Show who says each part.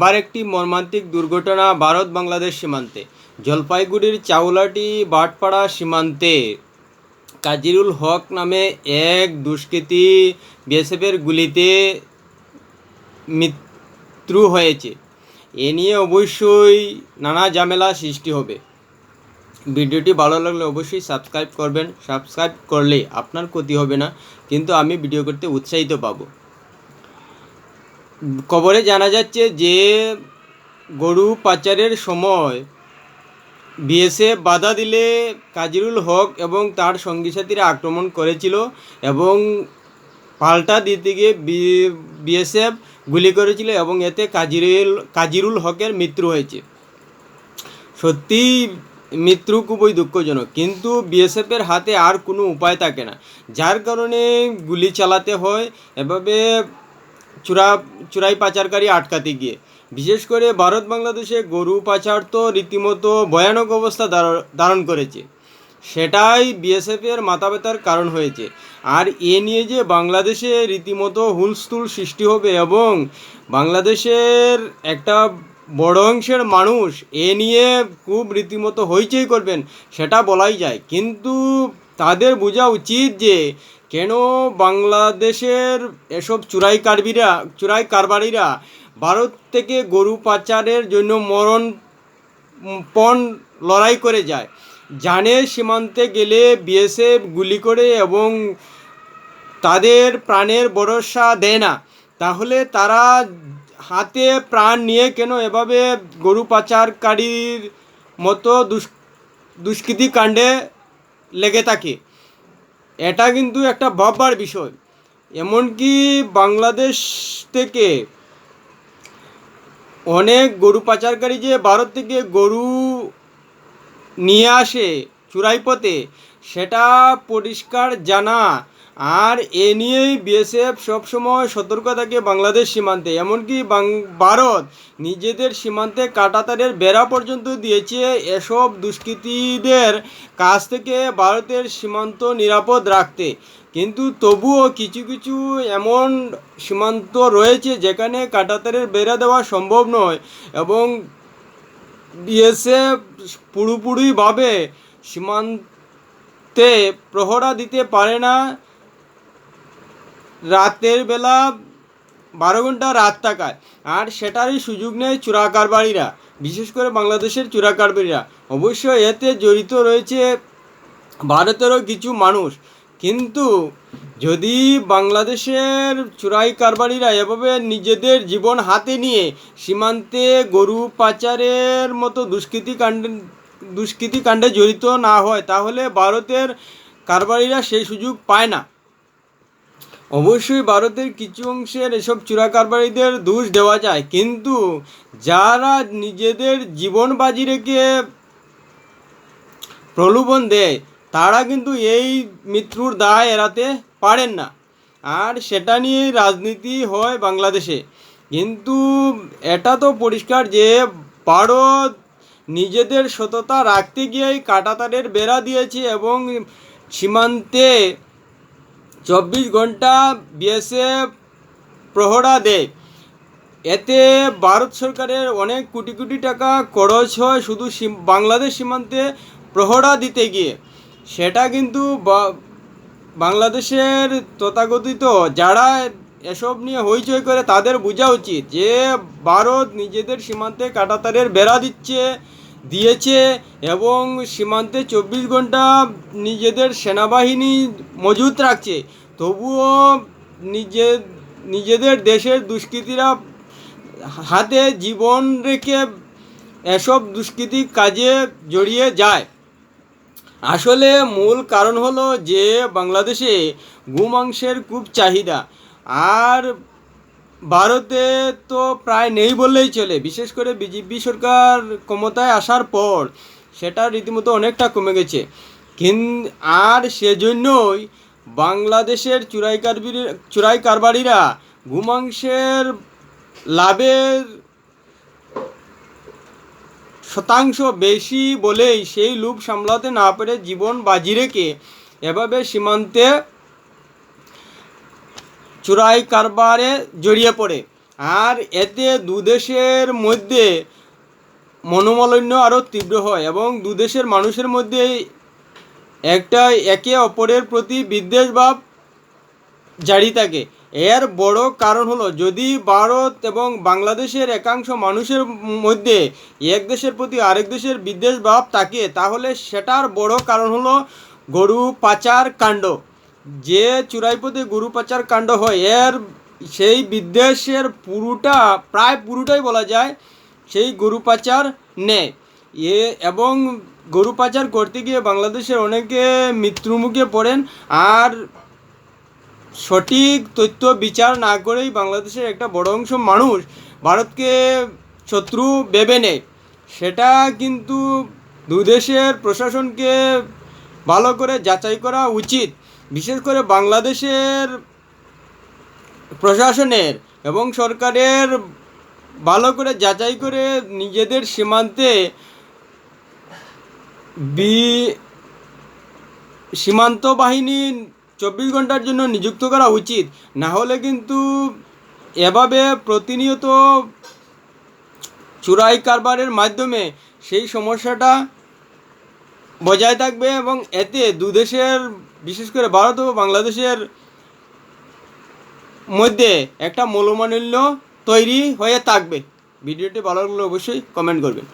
Speaker 1: আবার একটি মর্মান্তিক দুর্ঘটনা ভারত বাংলাদেশ সীমান্তে। জলপাইগুড়ির চাউলাটি বাটপাড়া সীমান্তে কাজিরুল হক নামে এক দুষ্কৃতী বিএসএফের গুলিতে মৃত্যু হয়েছে। এ নিয়ে অবশ্যই নানা ঝামেলা সৃষ্টি হবে। ভিডিওটি ভালো লাগলে অবশ্যই সাবস্ক্রাইব করবেন। সাবস্ক্রাইব করলে আপনার ক্ষতি হবে না, কিন্তু আমি ভিডিও করতে উৎসাহিত পাবো। খবরে জানা যাচ্ছে যে গরু পাচারের সময় বিএসএফ বাধা দিলে কাজিরুল হক এবং তার সঙ্গী সাথীরা আক্রমণ করেছিল এবং পাল্টা দিতে গিয়ে বিএসএফ গুলি করেছিল এবং এতে কাজিরুল কাজিরুল হকের মৃত্যু হয়েছে। সত্যি মৃত্যু খুবই দুঃখজনক, কিন্তু বিএসএফের হাতে আর কোনো উপায় থাকে না। যার কারণে গুলি চালাতে হয়, এভাবে চূড়া, চূড়াই পাচারকারী আটকাতে গিয়ে। বিশেষ করে ভারত বাংলাদেশে গরু পাচার তো রীতিমতো ভয়ানক অবস্থা ধারণ করেছে। সেটাই বিএসএফের মাথা ব্যথার কারণ হয়েছে। আর এ নিয়ে যে বাংলাদেশে রীতিমতো হুলস্থুল সৃষ্টি হবে এবং বাংলাদেশের একটা বড় অংশের মানুষ এ নিয়ে খুব রীতিমতো হইচই করবেন, সেটা বলাই যায়। কিন্তু তাদের বোঝা উচিত যে কেন বাংলাদেশের এসব চুরাই কারবিরা, চুরাই কারবারিরা ভারত থেকে গরু পাচারের জন্য মরণ পণ লড়াই করে যায়? জানে সীমান্তে গেলে বিএসএফ গুলি করে এবং তাদের প্রাণের ভরসা দেয় না। তাহলে তারা হাতে প্রাণ নিয়ে কেন এভাবে গরু পাচারকারীর মতো দুষ দুষ্কৃতি লেগে থাকে? এটা কিন্তু একটা ভাববার বিষয়। এমনকি বাংলাদেশ থেকে অনেক গরু পাচারকারী যে ভারত থেকে গরু নিয়ে আসে চুরাই পথে সেটা পরিষ্কার জানা আর এ নিয়েই বিএসএফ সবসময় সতর্ক থাকে বাংলাদেশ সীমান্তে, এমনকি ভারত নিজেদের সীমান্তে কাটাতারের বেড়া পর্যন্ত দিয়েছে এসব দুষ্কৃতীদের কাছ থেকে ভারতের সীমান্ত নিরাপদ রাখতে। কিন্তু তবুও কিছু কিছু এমন সীমান্ত রয়েছে যেখানে কাটাতারের বেড়া দেওয়া সম্ভব নয় এবং বিএসএফ পুরোপুরিভাবে সীমান্তে প্রহরা দিতে পারে না। রাতের বেলা বারো ঘণ্টা রাত থাকায়। আর সেটারই সুযোগ নেয় চোরা কারবারিরা বিশেষ করে বাংলাদেশের চোরা কারবারিরা অবশ্যই এতে জড়িত রয়েছে ভারতেরও কিছু মানুষ। কিন্তু যদি বাংলাদেশের চোরাই কারবারিরা এভাবে নিজেদের জীবন হাতে নিয়ে সীমান্তে গরু পাচারের মতো দুষ্কৃতি কাণ্ডে দুষ্কৃতি কাণ্ডে জড়িত না হয়, তাহলে ভারতের কারবারিরা সেই সুযোগ পায় না। অবশ্যই ভারতের কিছু অংশের এসব চোরা কারবারিদের দোষ দেওয়া যায়, কিন্তু যারা নিজেদের জীবন বাজি রেখে প্রলোভন দেয়, তারা কিন্তু এই মৃত্যুর দায় এড়াতে পারেন না। আর সেটা নিয়ে রাজনীতি হয় বাংলাদেশে। কিন্তু এটা তো পরিষ্কার যে ভারত নিজেদের সততা রাখতে গিয়েই কাটাতারের বেড়া দিয়েছে এবং সীমান্তে চব্বিশ ঘণ্টা বিএসএফ প্রহরা দেয়। এতে ভারত সরকারের অনেক কোটি কোটি টাকা খরচ হয় শুধু বাংলাদেশ সীমান্তে প্রহরা দিতে গিয়ে। সেটা কিন্তু বাংলাদেশের তথাকথিত যারা এসব নিয়ে হইচই করে তাদের বোঝা উচিত যে, ভারত নিজেদের সীমান্তে কাটাতারের বেড়া দিচ্ছে। দিয়েছে এবং সীমান্তে চব্বিশ ঘণ্টা নিজেদের সেনাবাহিনী মজুত রাখছে। তবুও নিজে, নিজেদের দেশের দুষ্কৃতীরা হাতে জীবন রেখে এসব দুষ্কৃতি কাজে জড়িয়ে যায়। আসলে মূল কারণ হলো যে বাংলাদেশে গোমাংসের খুব চাহিদা। আর ভারতে তো প্রায় নেই বললেই চলে। বিশেষ করে বিজেপি সরকার ক্ষমতায় আসার পর সেটা রীতিমতো অনেকটা কমে গেছে। কিন আর সেজন্যই বাংলাদেশের চুরাই কারবির চুরাই কারবারিরা গোমাংসের লাভের শতাংশ বেশি বলেই সেই লোভ সামলাতে না পেরে জীবন বাজি রেখে এভাবে সীমান্তে চোরাই কারবারে জড়িয়ে পড়ে। আর এতে দুদেশের মধ্যে মনোমালিন্য আরও তীব্র হয় এবং দুদেশের মানুষের মধ্যে একটা একে অপরের প্রতি বিদ্বেষ ভাব জারি থাকে। এর বড় কারণ হলো, যদি ভারত এবং বাংলাদেশের একাংশ মানুষের মধ্যে এক দেশের প্রতি আরেক দেশের বিদ্বেষ ভাব থাকে, তাহলে সেটার বড় কারণ হলো গরু পাচার কাণ্ড। যে চুরাইপথে গরু পাচার কাণ্ড হয়, এর সেই বিদ্বেষের পুরোটা, প্রায় পুরোটাই বলা যায় সেই গরু পাচার নেয় এ এবং গরু পাচার করতে গিয়ে বাংলাদেশের অনেকে মৃত্যুমুখে পড়েন আর সঠিক তথ্য বিচার না করেই বাংলাদেশের একটা বড় অংশ মানুষ ভারতকে শত্রু ভেবে নেয়। সেটা কিন্তু দুদেশের প্রশাসনকে ভালো করে যাচাই করা উচিত। বিশেষ করে বাংলাদেশের প্রশাসনের এবং সরকারের ভালো করে যাচাই করে নিজেদের সীমান্তে বি সীমান্ত বাহিনী চব্বিশ ঘণ্টার জন্য নিযুক্ত করা উচিত। না হলে কিন্তু এভাবে প্রতিনিয়ত চুরাই কারবারের মাধ্যমে সেই সমস্যাটা বজায় থাকবে এবং এতে দু দেশের, বিশেষ করে ভারত ও বাংলাদেশের মধ্যে একটা মূলমানুল্য তৈরি হয়ে থাকবে। ভিডিওটি ভালো লাগলে অবশ্যই কমেন্ট করবেন।